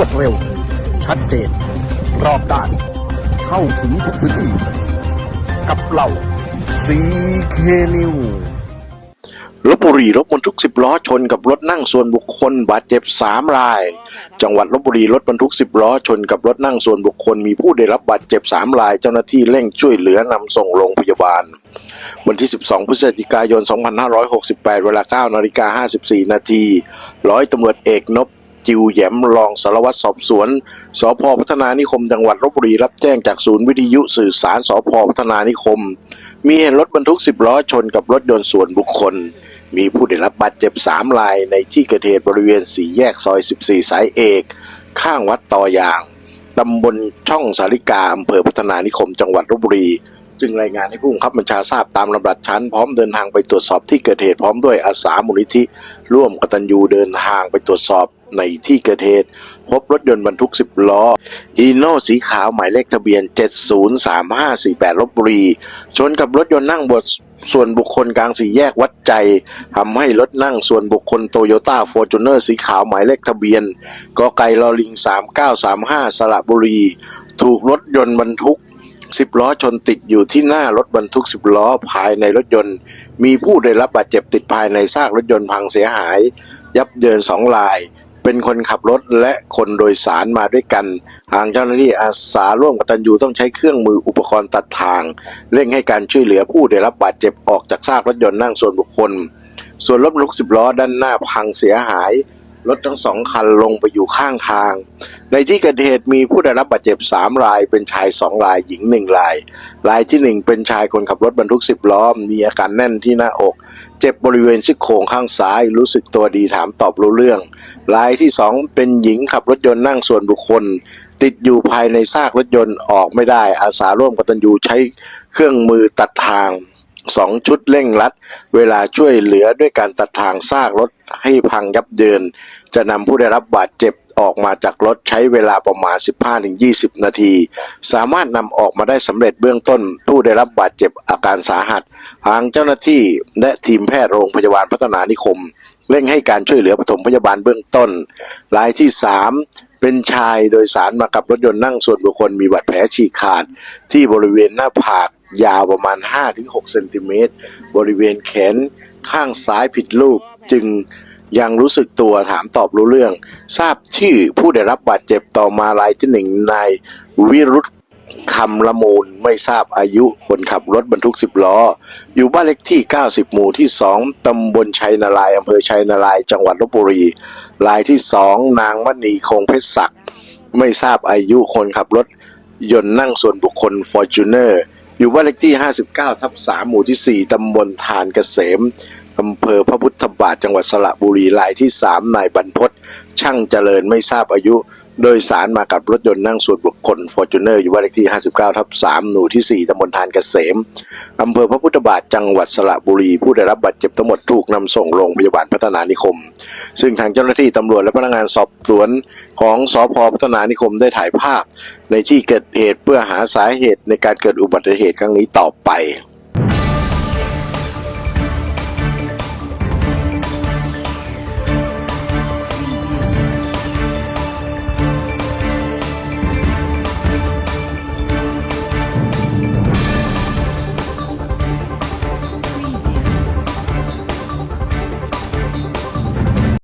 วดเร็ว ชัดเจน รอบด้าน เข้าถึงทุกพื้นที่ กับเราซีเคนิวลบบุรีรถบรรทุกสิบล้อชนกับรถนั่งส่วนบุคคลบาดเจ็บสามราย จังหวัดลบบุรีรถบรรทุกสิบล้อชนกับรถนั่งส่วนบุคคลมีผู้ได้รับบาดเจ็บสามราย เจ้าหน้าที่เร่งช่วยเหลือนำส่งโรงพยาบาล วันที่ 12 พฤศจิกายน 2568 เวลา9นาฬิกา54 นาทีร้อยตำรวจเอกนพ จิวแยมรองสารวัตรสอบสวน สพพัฒนานิคมจังหวัดลบบุรีรับแจ้งจากศูนย์วิทยุสื่อสารสพพัฒนานิคม มีเหตุรถบรรทุก 10 ล้อชนกับรถยนต์ส่วนบุคคล มีผู้ได้รับบาดเจ็บ 3 รายในที่เกิดเหตุบริเวณสี่แยกซอย 14 สายเอก ข้างวัดต่อยางตำบลช่องสาริกาอำเภอพัฒนานิคมจังหวัดลบบุรี จึงรายงานให้ผู้บังคับบัญชาทราบตามลำดับชั้น พร้อมเดินทางไปตรวจสอบที่เกิดเหตุพร้อมด้วยอาสามูลนิธิ ร่วมกตัญญูเดินทางไปตรวจสอบในที่เกิดเหตุ พบรถยนต์บรรทุก 10 ล้ออีโน่สีขาวหมายเลขทะเบียน 703548ลบบุรี ชนกับรถยนต์นั่งบนส่วนบุคคลกลางสี่แยกวัดใจทำให้รถนั่งส่วนบุคคลโตโยต้าฟอร์จูเนอร์สีขาวหมายเลขทะเบียนกไก่ลอลิง 3935 สระบุรี ถูกรถยนต์บรรทุก สิบล้อชนติดอยู่ที่หน้ารถบรรทุกสิบล้อภายในรถยนต์ มีผู้ได้รับบาดเจ็บติดภายในซากรถยนต์พังเสียหาย ยับเยินสองราย เป็นคนขับรถและคนโดยสารมาด้วยกัน ทางเจ้าหน้าที่อาสาร่วมกับตันยูต้องใช้เครื่องมืออุปกรณ์ตัดทาง เร่งให้การช่วยเหลือผู้ได้รับบาดเจ็บออกจากซากรถยนต์นั่งส่วนบุคคล ส่วนรถบรรทุกสิบล้อด้านหน้าพังเสียหาย รถทั้งสองคันลงไปอยู่ข้างทาง ในที่เกิดเหตุมีผู้ได้รับบาดเจ็บสามราย เป็นชายสองรายหญิงหนึ่งราย รายที่หนึ่งเป็นชายคนขับรถบรรทุกสิบล้อมีอาการแน่นที่หน้าอก เจ็บบริเวณซี่โครงข้างซ้าย รู้สึกตัวดีถามตอบรู้เรื่อง รายที่สองเป็นหญิงขับรถยนต์นั่งส่วนบุคคล ติดอยู่ภายในซากรถยนต์ออกไม่ได้ อาสาร่วมกตัญญูใช้เครื่องมือตัดทางสองชุดเร่งรัด เวลาช่วยเหลือด้วยการตัดทางซากรถให้พังยับเยิน จะนำผู้ได้รับบาดเจ็บออกมาจากรถใช้เวลาประมาณ 15-20 นาที สามารถนำออกมาได้สำเร็จเบื้องต้น ผู้ได้รับบาดเจ็บอาการสาหัสทางเจ้าหน้าที่และทีมแพทย์โรงพยาบาลพัฒนานิคม เร่งให้การช่วยเหลือปฐมพยาบาลเบื้องต้น รายที่ 3 เป็นชายโดยสารมากับรถยนต์นั่งส่วนบุคคลมีบาดแผลฉีกขาด ที่บริเวณหน้าผากยาวประมาณ 5-6 เซนติเมตร บริเวณแขนข้างซ้ายผิดรูปจึง ยังรู้สึกตัวถามตอบรู้เรื่อง ทราบชื่อผู้ได้รับบาดเจ็บต่อมารายที่หนึ่งนายวิรุธคำละมูลไม่ทราบอายุคนขับรถบรรทุกสิบล้อ อยู่บ้านเลขที่ 90 หมู่ที่ 2 ตำบลชัยนารายอำเภอชัยนารายจังหวัดลบบุรี รายที่ 2 นางมณีคงเพชรศักดิ์ไม่ทราบอายุคนขับรถ ยนต์นั่งส่วนบุคคลฟอร์จูเนอร์อยู่บ้านเลขที่ 59 ทับ 3 หมู่ที่ 4 ตำบลทานเกษม อำเภอพระพุทธบาทจังหวัดสระบุรีรายที่3นายบรรพศช่างเจริญไม่ทราบอายุ โดยสารมากับรถยนต์นั่งส่วนบุคคลฟอร์จูเนอร์อยู่บ้านเลขที่ 59ทับ3หมู่ที่ 4ตำบลทานเกษมอำเภอพระพุทธบาทจังหวัดสระบุรี ผู้ได้รับบาดเจ็บทั้งหมดถูกนำส่งโรงพยาบาลพัฒนานิคม ซึ่งทางเจ้าหน้าที่ตำรวจและพนักงานสอบสวนของสพพัฒนานิคมได้ถ่ายภาพ ในที่เกิดเหตุเพื่อหาสาเหตุในการเกิดอุบัติเหตุครั้งนี้ต่อไป